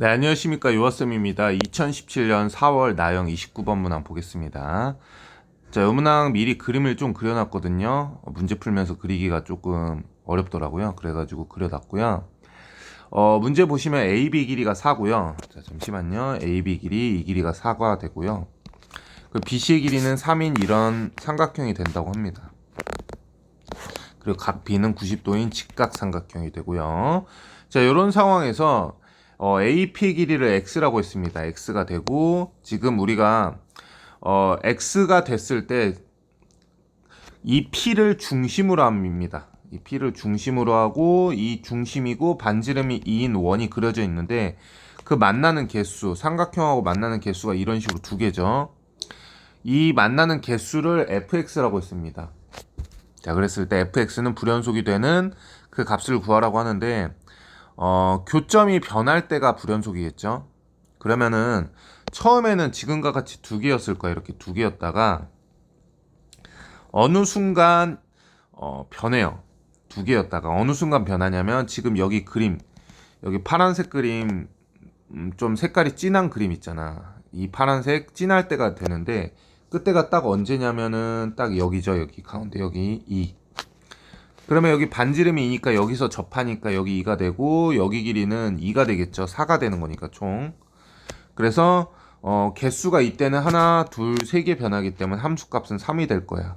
네, 안녕하십니까. 요아쌤입니다. 2017년 4월 나영 29번 문항 보겠습니다. 자, 요 문항 미리 그림을 좀 그려놨거든요. 어, 문제 풀면서 그리기가 조금 어렵더라고요. 그래가지고 그려놨고요. 어, 문제 보시면 AB 길이가 4고요. 자, 잠시만요. AB 길이, 이 길이가 4가 되고요. 그 BC의 길이는 3인 이런 삼각형이 된다고 합니다. 그리고 각 B는 90도인 직각 삼각형이 되고요. 자, 이런 상황에서 어, AP 길이를 x라고 했습니다. x가 되고 지금 우리가 어, x가 됐을 때 이 p를 중심으로 합니다. 이 p를 중심으로 하고 이 중심이고 반지름이 2인 원이 그려져 있는데 그 만나는 개수, 삼각형하고 만나는 개수가 이런 식으로 두 개죠. 이 만나는 개수를 fx라고 했습니다. 자, 그랬을 때 fx는 불연속이 되는 그 값을 구하라고 하는데 어, 교점이 변할 때가 불연속이겠죠. 그러면은 처음에는 지금과 같이 두 개였을 거야. 이렇게 두 개였다가 어느 순간 어, 변해요. 두 개였다가 어느 순간 변하냐면 지금 여기 그림 여기 파란색 그림 음, 좀 색깔이 진한 그림 있잖아. 이 파란색 진할 때가 되는데 끝때가 딱 언제냐면은 딱 여기죠. 여기 가운데 여기 이 그러면 여기 반지름이 2니까 여기서 접하니까 여기 2가 되고 여기 길이는 2가 되겠죠. 4가 되는 거니까 총. 그래서 어, 개수가 이때는 하나, 둘, 세 개 변하기 때문에 함수 값은 3이 될 거야.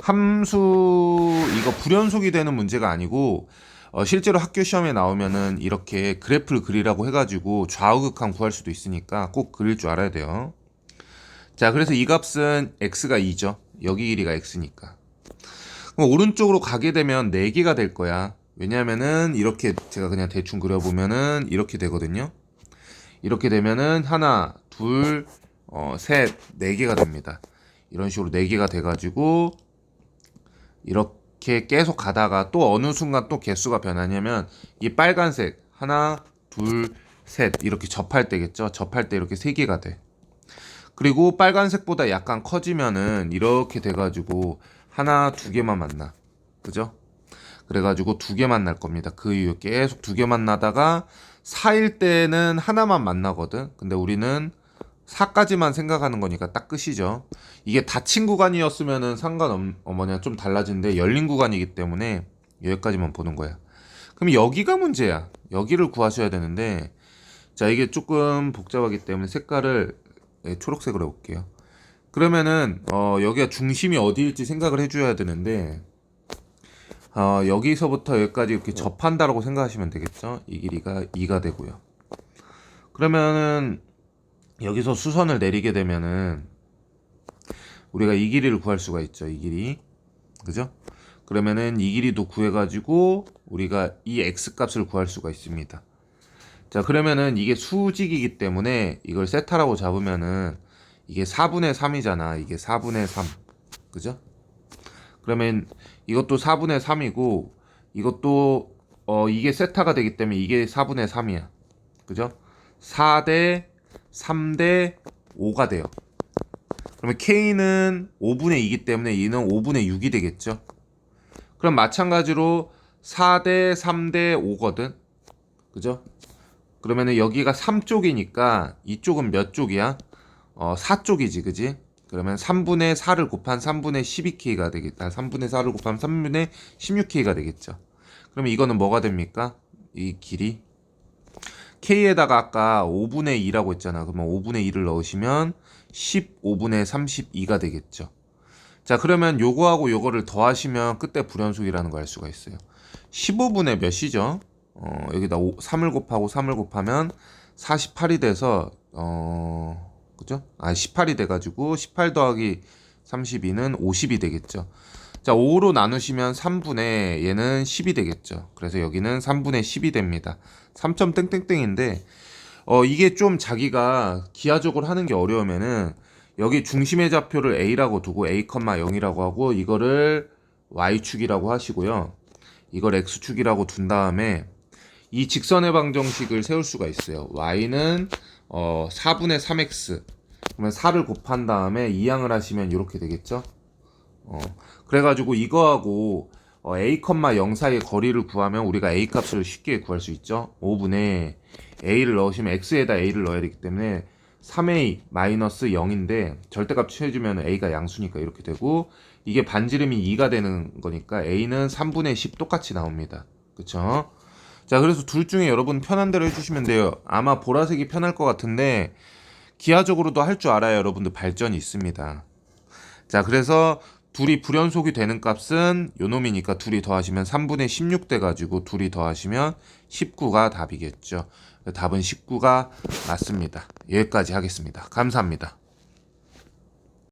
함수 이거 불연속이 되는 문제가 아니고 어, 실제로 학교 시험에 나오면은 이렇게 그래프를 그리라고 해가지고 좌우극한 구할 수도 있으니까 꼭 그릴 줄 알아야 돼요. 자, 그래서 이 값은 x가 2죠. 여기 길이가 x니까. 오른쪽으로 가게 되면 4개가 될 거야. 왜냐면은 이렇게 제가 그냥 대충 그려보면은 이렇게 되거든요. 이렇게 되면은 하나, 둘, 어, 셋, 네 개가 됩니다. 이런 식으로 네 개가 돼가지고 이렇게 계속 가다가 또 어느 순간 또 개수가 변하냐면 이 빨간색 하나, 둘, 셋 이렇게 접할 때겠죠. 접할 때 이렇게 세 개가 돼. 그리고 빨간색보다 약간 커지면은 이렇게 돼가지고 하나, 두 개만 만나. 그죠? 그래가지고 두 개 만날 겁니다. 그 이후 계속 두 개 만나다가 4일 때는 하나만 만나거든. 근데 우리는 4까지만 생각하는 거니까 딱 끝이죠. 이게 닫힌 구간이었으면은 상관없, 어머냐, 좀 달라지는데 열린 구간이기 때문에 여기까지만 보는 거야. 그럼 여기가 문제야. 여기를 구하셔야 되는데, 자, 이게 조금 복잡하기 때문에 색깔을 네, 초록색으로 해볼게요. 그러면은, 어, 여기가 중심이 어디일지 생각을 해줘야 되는데, 어, 여기서부터 여기까지 이렇게 접한다라고 생각하시면 되겠죠? 이 길이가 2가 되고요. 그러면은 여기서 수선을 내리게 되면은 우리가 이 길이를 구할 수가 있죠. 이 길이. 그죠? 그러면은 이 길이도 구해가지고 우리가 이 x 값을 구할 수가 있습니다. 자, 그러면은 이게 수직이기 때문에 이걸 세타라고 잡으면은 이게 4분의 3이잖아. 이게 4분의 3. 그죠? 그러면 이것도 4분의 3이고 이것도 어 이게 세타가 되기 때문에 이게 4분의 3이야. 그죠? 4대 3대 5가 돼요. 그러면 K는 5분의 2이기 때문에 얘는 5분의 6이 되겠죠? 그럼 마찬가지로 4대 3대 5거든. 그죠? 그러면은 여기가 3쪽이니까 이쪽은 몇 쪽이야? 어, 4 쪽이지, 그지? 그러면 3분의 4를 곱한 3분의 12K가 되겠다. 3분의 4를 곱하면 3분의 16K가 되겠죠. 그러면 이거는 뭐가 됩니까? 이 길이 K에다가 아까 5분의 2라고 했잖아. 그러면 5분의 2를 넣으시면 15분의 32가 되겠죠. 자, 그러면 요거하고 요거를 더하시면 끝에 불연속이라는 걸 알 수가 있어요. 15분의 몇이죠? 어, 여기다 5, 3을 곱하고 3을 곱하면 48이 돼서 어, 그죠? 아, 18이 돼가지고 18 더하기 32는 50이 되겠죠. 자, 5로 나누시면 3분의 얘는 10이 되겠죠. 그래서 여기는 3분의 10이 됩니다. 3점 땡땡땡인데 어, 이게 좀 자기가 기하적으로 하는 게 어려우면은 여기 중심의 좌표를 a라고 두고 a, 0이라고 하고 이거를 y축이라고 하시고요. 이걸 x축이라고 둔 다음에 이 직선의 방정식을 세울 수가 있어요. y는 어, 4분의 3x 그러면 4를 곱한 다음에 이항을 하시면 이렇게 되겠죠. 어, 그래가지고 이거하고 어, a, 0 사이의 거리를 구하면 우리가 a 값을 쉽게 구할 수 있죠. 5분의 a를 넣으시면 x에다 a를 넣어야 되기 때문에 3a 마이너스 0인데 절대값 취해주면 a가 양수니까 이렇게 되고 이게 반지름이 2가 되는 거니까 a는 3분의 10 똑같이 나옵니다. 그쵸? 자 그래서 둘 중에 여러분 편한 대로 해주시면 돼요. 아마 보라색이 편할 것 같은데 기하적으로도 할 줄 알아야 여러분들 발전이 있습니다. 자 그래서 둘이 불연속이 되는 값은 요 놈이니까 둘이 더하시면 3분의 16 돼가지고 둘이 더하시면 19가 답이겠죠. 답은 19가 맞습니다. 여기까지 하겠습니다. 감사합니다.